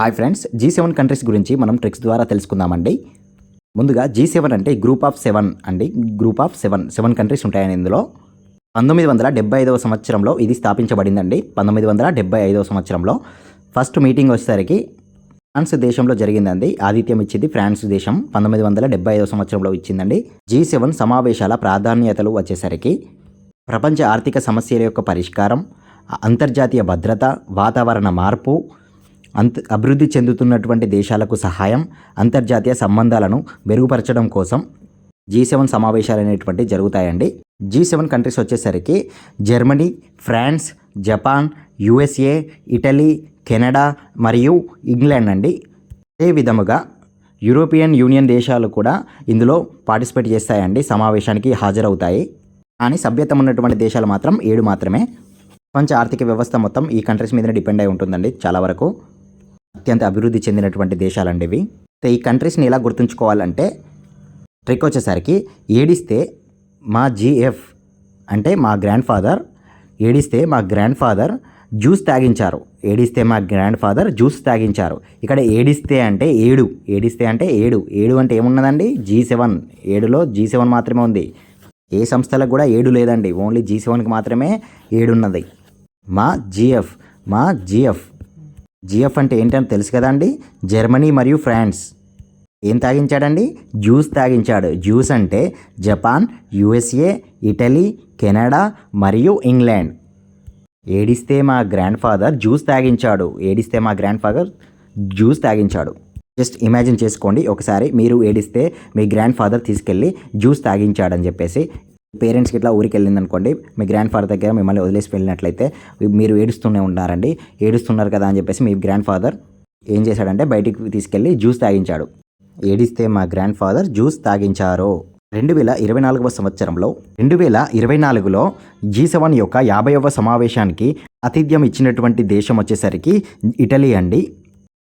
Hi friends G seven countries గురించి మనం tricks ద్వారా తెలుసుకుందామండి. ముందుగా జీ సెవెన్ అంటే గ్రూప్ ఆఫ్ సెవెన్ అండి. Group of seven seven countries ఉంటాయని ఇందులో. పంతొమ్మిది వందల డెబ్బై ఐదవ సంవత్సరంలో ఇది స్థాపించబడిందండి. పంతొమ్మిది వందల డెబ్బై ఐదవ సంవత్సరంలో ఫస్ట్ మీటింగ్ వచ్చేసరికి ఫ్రాన్స్ దేశంలో జరిగిందండి. ఆతిథ్యం ఇచ్చింది ఫ్రాన్స్ దేశం. పంతొమ్మిది వందల డెబ్బై ఐదవ సంవత్సరంలో ఇచ్చిందండి. జీ సెవెన్ సమావేశాల ప్రాధాన్యతలు వచ్చేసరికి ప్రపంచ ఆర్థిక సమస్యల యొక్క పరిష్కారం అంతర్జాతీయ భద్రత వాతావరణ మార్పు అంత అభివృద్ధి చెందుతున్నటువంటి దేశాలకు సహాయం అంతర్జాతీయ సంబంధాలను మెరుగుపరచడం కోసం జీ సెవెన్ సమావేశాలు అనేటువంటి జరుగుతాయండి. జీ సెవెన్ కంట్రీస్ వచ్చేసరికి Germany France Japan USA Italy Canada మరియు ఇంగ్లాండ్ అండి. అదే విధముగా యూరోపియన్ యూనియన్ దేశాలు కూడా ఇందులో పార్టిసిపేట్ చేస్తాయండి సమావేశానికి హాజరవుతాయి. కానీ సభ్యతం ఉన్నటువంటి దేశాలు మాత్రం ఏడు మాత్రమే. ప్రపంచ ఆర్థిక వ్యవస్థ మొత్తం ఈ కంట్రీస్ మీదనే డిపెండ్ అయి ఉంటుందండి చాలా వరకు. అత్యంత అభివృద్ధి చెందినటువంటి దేశాలండి ఇవి ఈ కంట్రీస్ని ఎలా గుర్తుంచుకోవాలంటే ట్రిక్ వచ్చేసరికి ఏడిస్తే మా జీఎఫ్ అంటే మా గ్రాండ్ ఫాదర్ ఏడిస్తే మా గ్రాండ్ ఫాదర్ జ్యూస్ తాగించారు. ఏడిస్తే మా గ్రాండ్ ఫాదర్ జ్యూస్ తాగించారు. ఇక్కడ ఏడిస్తే అంటే ఏడు ఏడిస్తే అంటే ఏడు ఏడు అంటే ఏమున్నదండి? జీ సెవెన్ ఏడులో జీ సెవెన్ మాత్రమే ఉంది. ఏ సంస్థలకు కూడా ఏడు లేదండి. ఓన్లీ జీ సెవెన్కి మాత్రమే ఏడు ఉన్నది మా జిఎఫ్ మా జిఎఫ్ జిఎఫ్ అంటే ఏంటని తెలుసు కదండి? జర్మనీ మరియు ఫ్రాన్స్. ఏం తాగించాడండి? జ్యూస్ తాగించాడు. జ్యూస్ అంటే జపాన్ యుఎస్ఏ ఇటలీ కెనడా మరియు ఇంగ్లాండ్. ఏడిస్తే మా గ్రాండ్ ఫాదర్ జ్యూస్ తాగించాడు. ఏడిస్తే మా గ్రాండ్ ఫాదర్ జ్యూస్ తాగించాడు. జస్ట్ ఇమాజిన్ చేసుకోండి ఒకసారి మీరు ఏడిస్తే మీ గ్రాండ్ ఫాదర్ తీసుకెళ్ళి జ్యూస్ తాగించాడని చెప్పేసి పేరెంట్స్కి ఇట్లా ఊరికి వెళ్ళింది అనుకోండి మీ గ్రాండ్ ఫాదర్ దగ్గర మిమ్మల్ని వదిలేసి వెళ్ళినట్లయితే మీరు ఏడుస్తూనే ఉన్నారండి ఏడుస్తున్నారు కదా అని చెప్పేసి మీ గ్రాండ్ ఫాదర్ ఏం చేశాడంటే బయటికి తీసుకెళ్ళి జ్యూస్ తాగించాడు. ఏడిస్తే మా గ్రాండ్ ఫాదర్ జ్యూస్ తాగించారు. రెండు వేల ఇరవై నాలుగవ సంవత్సరంలో రెండు వేల ఇరవై నాలుగులో జీ సెవెన్ యొక్క యాభైవ సమావేశానికి ఆతిథ్యం ఇచ్చినటువంటి దేశం వచ్చేసరికి ఇటలీ అండి.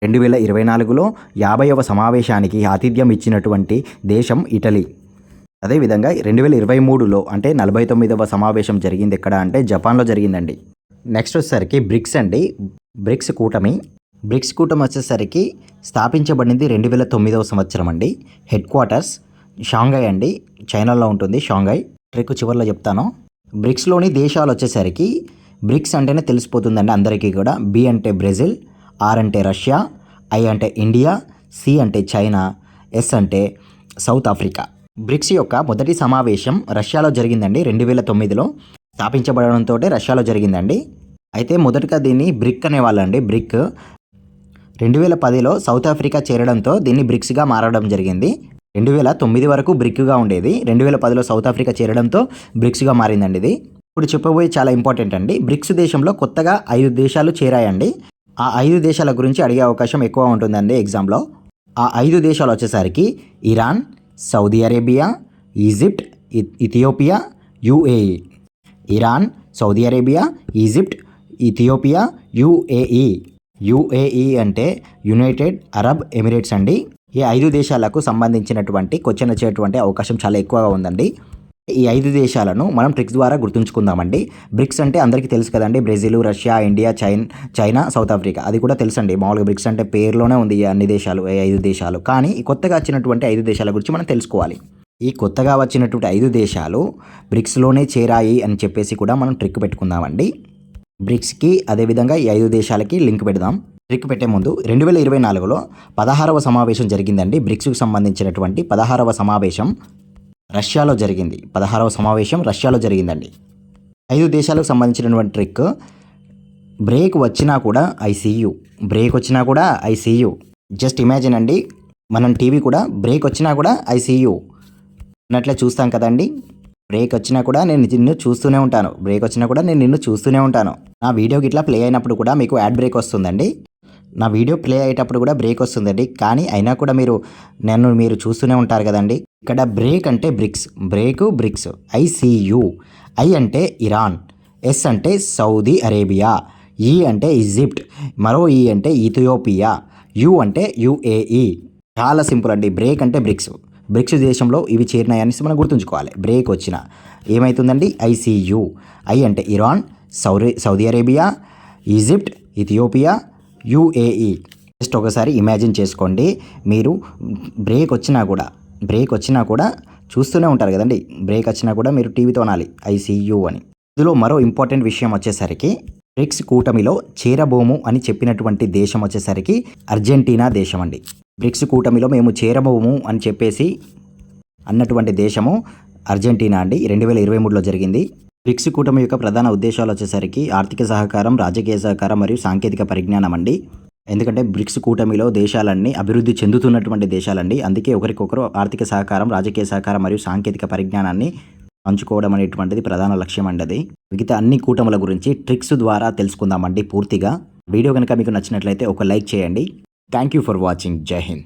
రెండు వేల ఇరవై నాలుగులో యాభైవ సమావేశానికి ఆతిథ్యం ఇచ్చినటువంటి దేశం ఇటలీ. అదేవిధంగా రెండు వేల ఇరవై మూడులో అంటే నలభై తొమ్మిదవ సమావేశం జరిగింది ఎక్కడ అంటే జపాన్లో జరిగిందండి. నెక్స్ట్ వచ్చేసరికి బ్రిక్స్ అండి. బ్రిక్స్ కూటమి. బ్రిక్స్ కూటమి వచ్చేసరికి స్థాపించబడింది రెండు వేల తొమ్మిదవ సంవత్సరం అండి. హెడ్ క్వార్టర్స్ షాంఘై అండి. చైనాలో ఉంటుంది షాంఘై. ట్రిక్ చివరిలో చెప్తాను. బ్రిక్స్లోని దేశాలు వచ్చేసరికి బ్రిక్స్ అంటేనే తెలిసిపోతుందండి అందరికీ కూడా. బి అంటే బ్రెజిల్ ఆర్ అంటే రష్యా ఐ అంటే ఇండియా సి అంటే చైనా ఎస్ అంటే సౌత్ ఆఫ్రికా. బ్రిక్స్ యొక్క మొదటి సమావేశం రష్యాలో జరిగిందండి రెండు వేల తొమ్మిదిలో. స్థాపించబడడంతో రష్యాలో జరిగిందండి. అయితే మొదటగా దీన్ని బ్రిక్ అనేవాళ్ళండి బ్రిక్. రెండు వేల పదిలో సౌత్ ఆఫ్రికా చేరడంతో దీన్ని బ్రిక్స్గా మారడం జరిగింది. రెండు వేల తొమ్మిది వరకు బ్రిక్గా ఉండేది. రెండు వేల పదిలో సౌత్ ఆఫ్రికా చేరడంతో బ్రిక్స్గా మారిందండి ఇది. ఇప్పుడు చెప్పబోయే చాలా ఇంపార్టెంట్ అండి. బ్రిక్స్ దేశంలో కొత్తగా ఐదు దేశాలు చేరాయండి. ఆ ఐదు దేశాల గురించి అడిగే అవకాశం ఎక్కువ ఉంటుందండి ఎగ్జామ్లో. ఆ ఐదు దేశాలు వచ్చేసరికి ఇరాన్ సౌదీ అరేబియా ఈజిప్ట్ ఇ- Ethiopia UAE. Iran Saudi Arabia Egypt Ethiopia UAE. UAE అంటే యునైటెడ్ అరబ్ ఎమిరేట్స్ అండి. ఈ ఐదు దేశాలకు సంబంధించినటువంటి క్వశ్చన్ వచ్చేటువంటి అవకాశం చాలా ఎక్కువగా ఉందండి. ఈ ఐదు దేశాలను మనం ట్రిక్స్ ద్వారా గుర్తుంచుకుందామండి. బ్రిక్స్ అంటే అందరికీ తెలుసు కదండి. బ్రెజిల్ రష్యా ఇండియా చైన్ చైనా సౌత్ ఆఫ్రికా. అది కూడా తెలుసండి. మామూలుగా బ్రిక్స్ అంటే పేరులోనే ఉంది ఈ అన్ని దేశాలు ఈ ఐదు దేశాలు. కానీ కొత్తగా వచ్చినటువంటి ఐదు దేశాల గురించి మనం తెలుసుకోవాలి. ఈ కొత్తగా వచ్చినటువంటి ఐదు దేశాలు బ్రిక్స్లోనే చేరాయి అని చెప్పేసి కూడా మనం ట్రిక్ పెట్టుకుందామండి. బ్రిక్స్కి అదేవిధంగా ఈ ఐదు దేశాలకి లింక్ పెడదాం. ట్రిక్ పెట్టే ముందు రెండు వేల ఇరవై నాలుగులో పదహారవ సమావేశం జరిగిందండి. బ్రిక్స్కి సంబంధించినటువంటి పదహారవ సమావేశం. రష్యాలో జరిగింది. పదహారవ సమావేశం రష్యాలో జరిగిందండి. ఐదు దేశాలకు సంబంధించినటువంటి ట్రిక్ బ్రేక్ వచ్చినా కూడా ఐసీయూ బ్రేక్ వచ్చినా కూడా ఐసీయూ జస్ట్ ఇమాజిన్ అండి మనం టీవీ కూడా బ్రేక్ వచ్చినా కూడా ఐసీయూ అన్నట్లే చూస్తాం కదండి. బ్రేక్ వచ్చినా కూడా నేను నిన్ను చూస్తూనే ఉంటాను. బ్రేక్ వచ్చినా కూడా నేను నిన్ను చూస్తూనే ఉంటాను. నా వీడియోకి ఇట్లా ప్లే అయినప్పుడు కూడా మీకు యాడ్ బ్రేక్ వస్తుందండి. నా వీడియో ప్లే అయ్యేటప్పుడు కూడా బ్రేక్ వస్తుందండి. కానీ అయినా కూడా మీరు నన్ను మీరు చూస్తూనే ఉంటారు కదండి. ఇక్కడ బ్రేక్ అంటే BRICS. Break BRICS. ICU I అంటే ఇరాన్. ఎస్ అంటే సౌదీ అరేబియా. ఈ అంటే ఈజిప్ట్. మరో ఈ అంటే ఇథియోపియా యు అంటే యుఏఈ చాలా సింపుల్ అండి. బ్రేక్ అంటే బ్రిక్స్. బ్రిక్స్ దేశంలో ఇవి చేరినాయని మనం గుర్తుంచుకోవాలి. బ్రేక్ వచ్చిన. ఏమవుతుందండి ఐసీయు ఐ అంటే Iran saury Saudi Arabia Egypt Ethiopia UAE just ఒకసారి ఇమాజిన్ చేసుకోండి. మీరు బ్రేక్ వచ్చినా కూడా బ్రేక్ వచ్చినా కూడా చూస్తూనే ఉంటారు కదండి. బ్రేక్ వచ్చినా కూడా మీరు టీవీతో అనాలి. ఐసీయూ అని. ఇందులో మరో ఇంపార్టెంట్ విషయం వచ్చేసరికి బ్రిక్స్ కూటమిలో చేరబోము అని చెప్పినటువంటి దేశం వచ్చేసరికి అర్జెంటీనా దేశం అండి. బ్రిక్స్ కూటమిలో మేము చేరబోము అని చెప్పేసి అన్నటువంటి దేశము అర్జెంటీనా అండి. రెండు వేల ఇరవై మూడులో జరిగింది. బ్రిక్స్ కూటమి యొక్క ప్రధాన ఉద్దేశాలు వచ్చేసరికి ఆర్థిక సహకారం రాజకీయ సహకారం మరియు సాంకేతిక పరిజ్ఞానం అండి. ఎందుకంటే బ్రిక్స్ కూటమిలో దేశాలన్నీ అభివృద్ధి చెందుతున్నటువంటి దేశాలండి. అందుకే ఒకరికొకరు ఆర్థిక సహకారం రాజకీయ సహకారం మరియు సాంకేతిక పరిజ్ఞానాన్ని పంచుకోవడం అనేటువంటిది ప్రధాన లక్ష్యం అండి అది. మిగతా అన్ని కూటముల గురించి ట్రిక్స్ ద్వారా తెలుసుకుందామండి పూర్తిగా. వీడియో కనుక మీకు నచ్చినట్లయితే ఒక లైక్ చేయండి. Thank you for watching. Jai Hind.